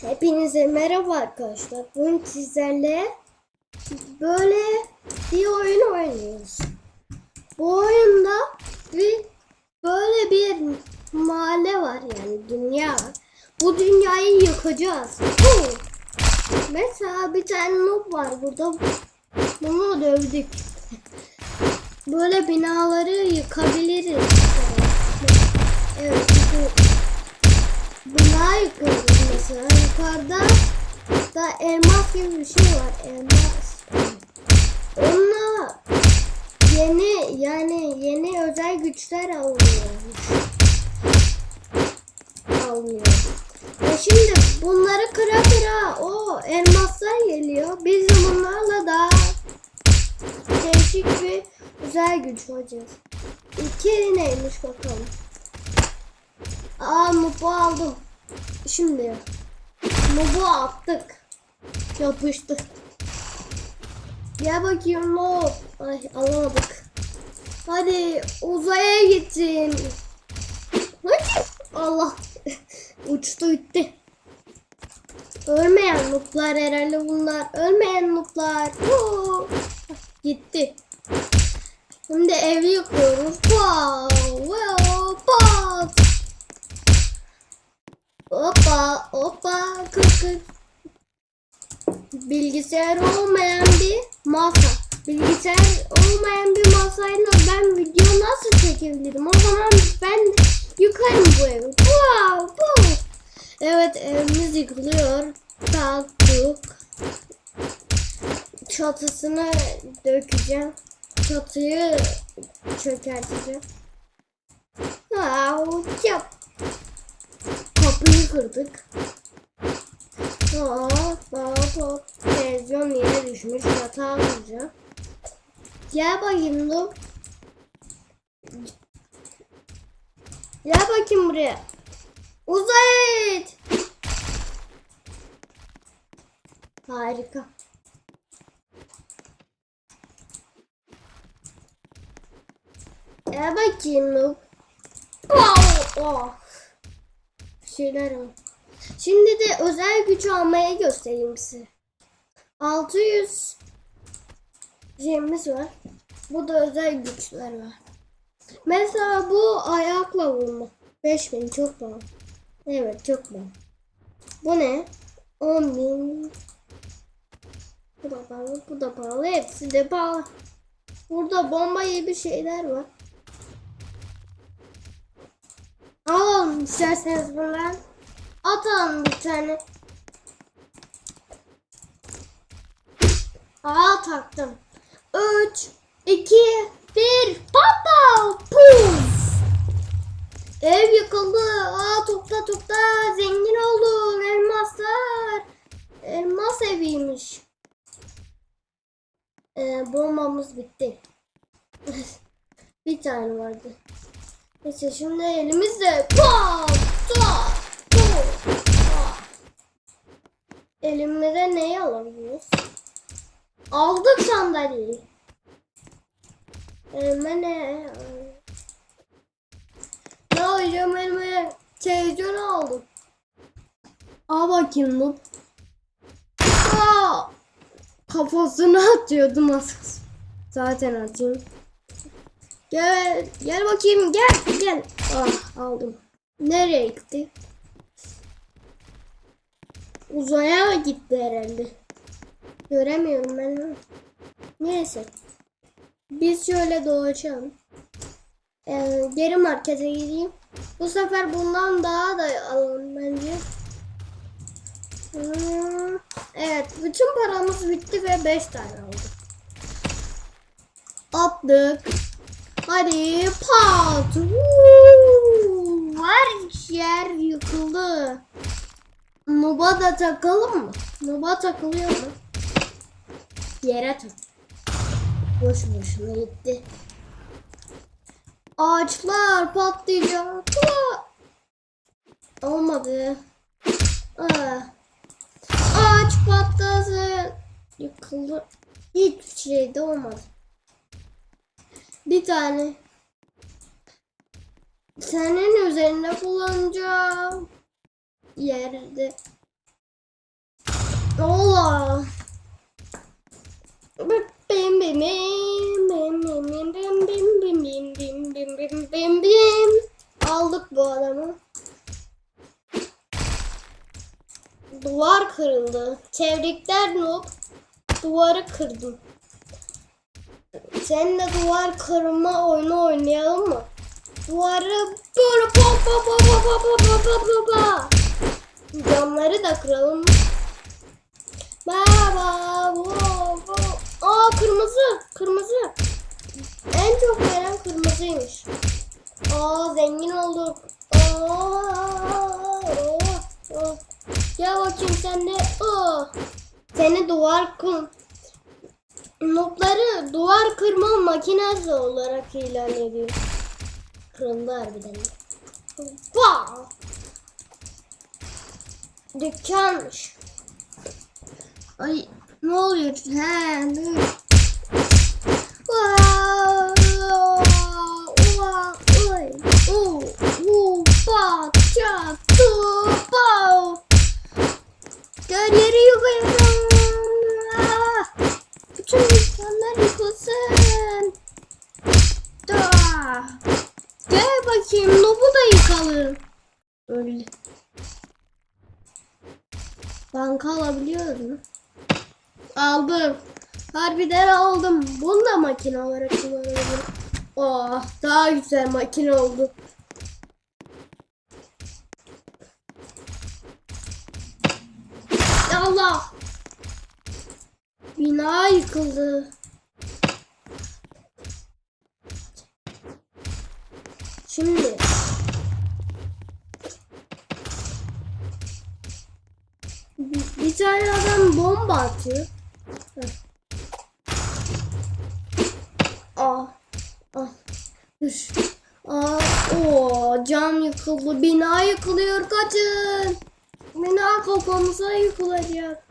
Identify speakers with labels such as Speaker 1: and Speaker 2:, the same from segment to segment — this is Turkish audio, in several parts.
Speaker 1: Hepinize merhaba arkadaşlar. Bugün sizlerle böyle bir oyun oynuyoruz. Bu oyunda bir böyle bir mahalle var yani dünya. Bu dünyayı yıkacağız. Mesela bir tane noob var burada. Bunu dövdük. Böyle binaları yıkabiliriz. Evet. Bu Bina yıkıyoruz mesela. Yukarıda da elmas gibi bir şey var. Elmas. Onunla yeni yani yeni özel güçler alıyoruz. Alıyor. E şimdi bunları kıra kıra o elmaslar geliyor. Biz de bunlarla daha değişik bir özel güç alacağız. İki neymiş bakalım. Aa mubu aldım. Şimdi mubu attık. Yapıştı. Gel bakayım mub. Ay alamadık. Hadi uzaya gitsin. Hadi. Allah. Uçtu gitti. Ölmeyen nuplar herhalde bunlar. Ölmeyen nuplar. Oo. Gitti. Şimdi evi yıkıyoruz. Wow. Wow. Wow. Hoppa hoppa kık kık. Bilgisayar olmayan bir masa. Bilgisayar olmayan bir masayla ben video nasıl çekebilirim? O zaman ben yıkarım bu evi. Wow, wow. Evet evimiz yıkılıyor. Kalktık. Çatısını dökeceğim. Çatıyı çökerteceğim. Wow, yap. Kapıyı kırdık. Hop hop. Televizyon yere düşmüş. Yatağa alacağım. Gel bakayım dur. Gel bakayım buraya. Uzay et. Harika. Gel bakayım Noob. Oh, oh. Şeyler var. Şimdi de özel güç almaya göstereyim size. 600 şeyimiz var. Bu da özel güçler var. Mesela bu ayakla vurma. 5000 çok pahalı. Evet çok pahalı. Bu ne? 10.000 Bu da pahalı, bu da pahalı. Hepsi de pahalı. Burada bomba gibi şeyler var. Alalım isterseniz bundan. Atalım bir tane. Aa taktım. 3, 2, 1, papa! Puf! Ev yıkıldı. Aa topla topla. Zengin oldum. Elmaslar. Elmas eviymiş. Ee, bombamız bitti. bir tane vardı. Neyse şimdi elimizde pat pat pat pat. Elimize neyi alabiliyoruz? Aldık sandalyeyi. Elime ne? Ne alacağım elime? Televizyon aldım. Al bakayım. Aa! Kafasını atıyordum az. Zaten atayım. Gel, gel bakayım, gel, gel. Ah, aldım. Nereye gitti? Uzaya gitti herhalde. Göremiyorum ben. Neyse. Biz şöyle dolaşalım. Ee, geri markete gideyim. Bu sefer bundan daha da alalım bence. Hmm, evet, bütün paramız bitti ve 5 tane oldu. Attık. Hadi pat. Woo! Her yer yıkıldı. Nuba da takalım mı? Nuba takılıyor mu? Yere tak. Boş boşuna gitti. Ağaçlar patlayacak. Olmadı. Aa. Ağaç patladı. Yıkıldı. Hiçbir şey de olmadı. Bir tane. Senin üzerinde kullanacağım. Yerde Allah. Bim bim bim bim bim bim bim bim bim bim bim bim bim bim. Aldık bu adamı. Duvar kırıldı. Tebrikler Noob. Duvarı kırdım. Seninle duvar kırma oyunu oynayalım mı? Duvarı böyle pa pa pa pa pa pa pa pa pa pa. Camları da kıralım. Baba, wow, wow. Aa kırmızı, kırmızı. En çok veren kırmızıymış. Aa zengin olduk. Aa, oo, oo. Gel bakayım sen de. Aa. Seni duvar kır... Notları duvar kırma makinesi olarak ilan ediyor. Kırıldı harbiden. de. Wow. Dükkanmış. Ay ne oluyor? He dur. Wow, wow, İnsanlar yıkılsın. Da. Gel bakayım Nob'u da yıkalım. Öyle. Banka alabiliyoruz mu? Aldım. Harbiden aldım. Bunu da makine olarak kullanabilirim. Oh daha güzel makine oldu. Allah. Bina yıkıldı. Şimdi bir, tane adam bomba atıyor. Aa, ah, dur. Aa, o cam yıkıldı, bina yıkılıyor, kaçın. Bina kafamıza yıkılacak.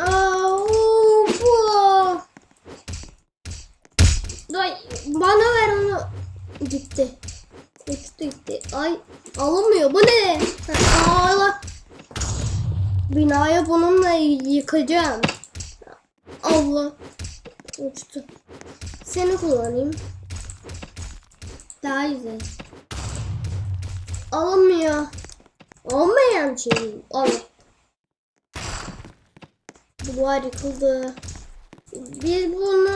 Speaker 1: Of. Ay, bana ver onu. Gitti. Gitti gitti. Ay alınmıyor. Bu ne? Allah. Binaya bununla yıkacağım. Allah. Uçtu. Seni kullanayım. Daha güzel. Alınmıyor. Olmayan şey. Al. Duvar yıkıldı. Biz bunu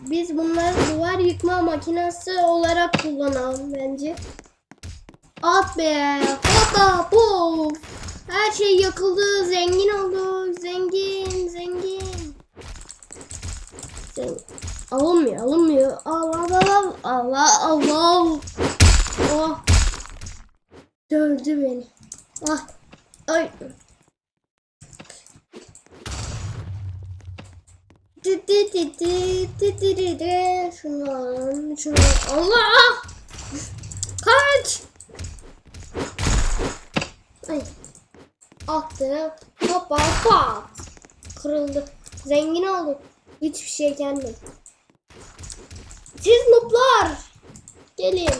Speaker 1: biz bunları duvar yıkma makinesi olarak kullanalım bence. At be. Hoppa puf. Her şey yakıldı. Zengin olduk. Zengin. Zengin. Zengin. Alınmıyor. Alınmıyor. Allah Allah. Allah Allah. Oh. Dövdü beni. Ah. Ay. Şunu alalım. Allah. Kaç. Ay. Attı. Hoppa pat. Kırıldı. Zengin olduk. Hiçbir şey gelmedi. Siz nuplar. Gelin.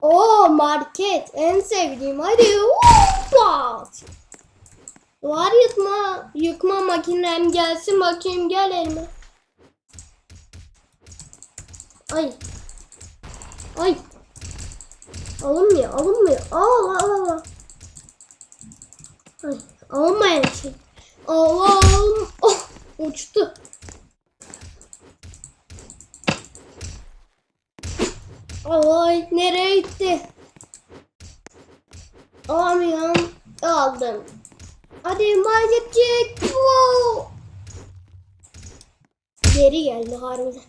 Speaker 1: Oo market. En sevdiğim. Hadi. Hoppa. Duvar yıkma, yıkma makinem gelsin bakayım gel elime. Ay. Ay. Alınmıyor, alınmıyor. Al, al, al. al. Ay, alınmayan şey. Allah'ım. Oh, uçtu. Ay, nereye gitti? Alamıyorum. Aldım. Hadi marketçik. Wow. Geri geldi harbiden.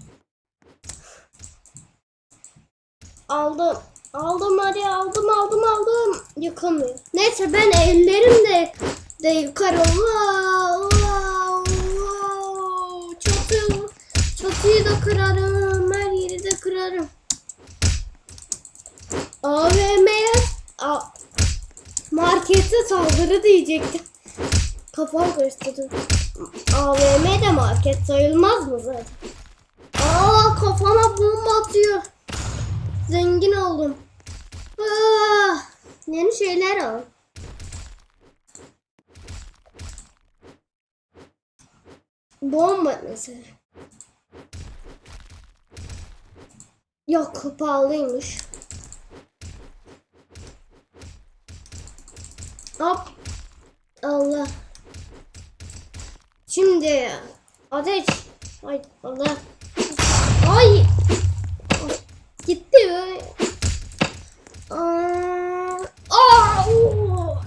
Speaker 1: Aldım. Aldım hadi aldım aldım aldım. Yıkamıyor. Neyse ben ellerimle de yıkarım. Wow, wow, wow. Çatı, çatıyı da kırarım. Her yeri de kırarım. AVM'ye markete saldırı diyecektim. Kafam karıştırdı. AVM de market sayılmaz mı zaten? Aa kafama bomba atıyor. Zengin oldum. Aa, yeni şeyler al. Bomba mesela. Yok pahalıymış. Hop. Allah. Şimdi ateş. Ay Allah. Ay. Gitti. Aa. Aa. oo.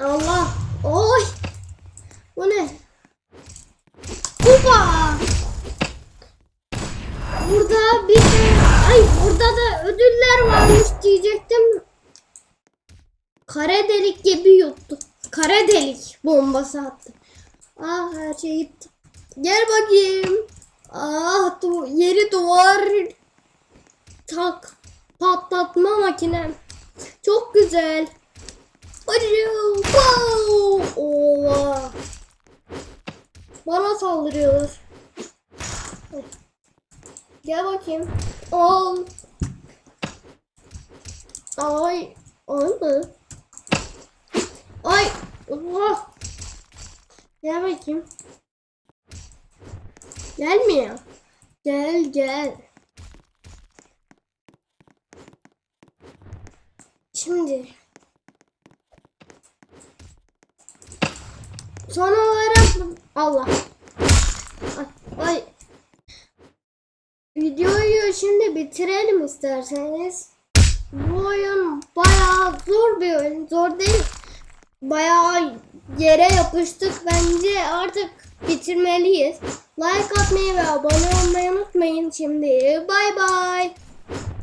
Speaker 1: Allah. Oy. Bu ne? Kupa. Burada bir de ay burada da ödüller varmış diyecektim. Kara delik gibi yuttu. Kara delik bombası attı. Ah her şey gitti. Gel bakayım. Ah du yeri duvar tak patlatma makinem. Çok güzel. Hadi wow. Oha. Bana saldırıyorlar. Gel bakayım. Al. Ay. Ay mı? Ay. Allah. Gel bakayım. Gelmiyor. Gel gel. Şimdi. Son olarak Allah. Ay. Videoyu şimdi bitirelim isterseniz. Bu oyun bayağı zor bir oyun. Zor değil. Bayağı yere yapıştık. Bence artık bitirmeliyiz. Like atmayı ve abone olmayı unutmayın. Şimdi bay bay.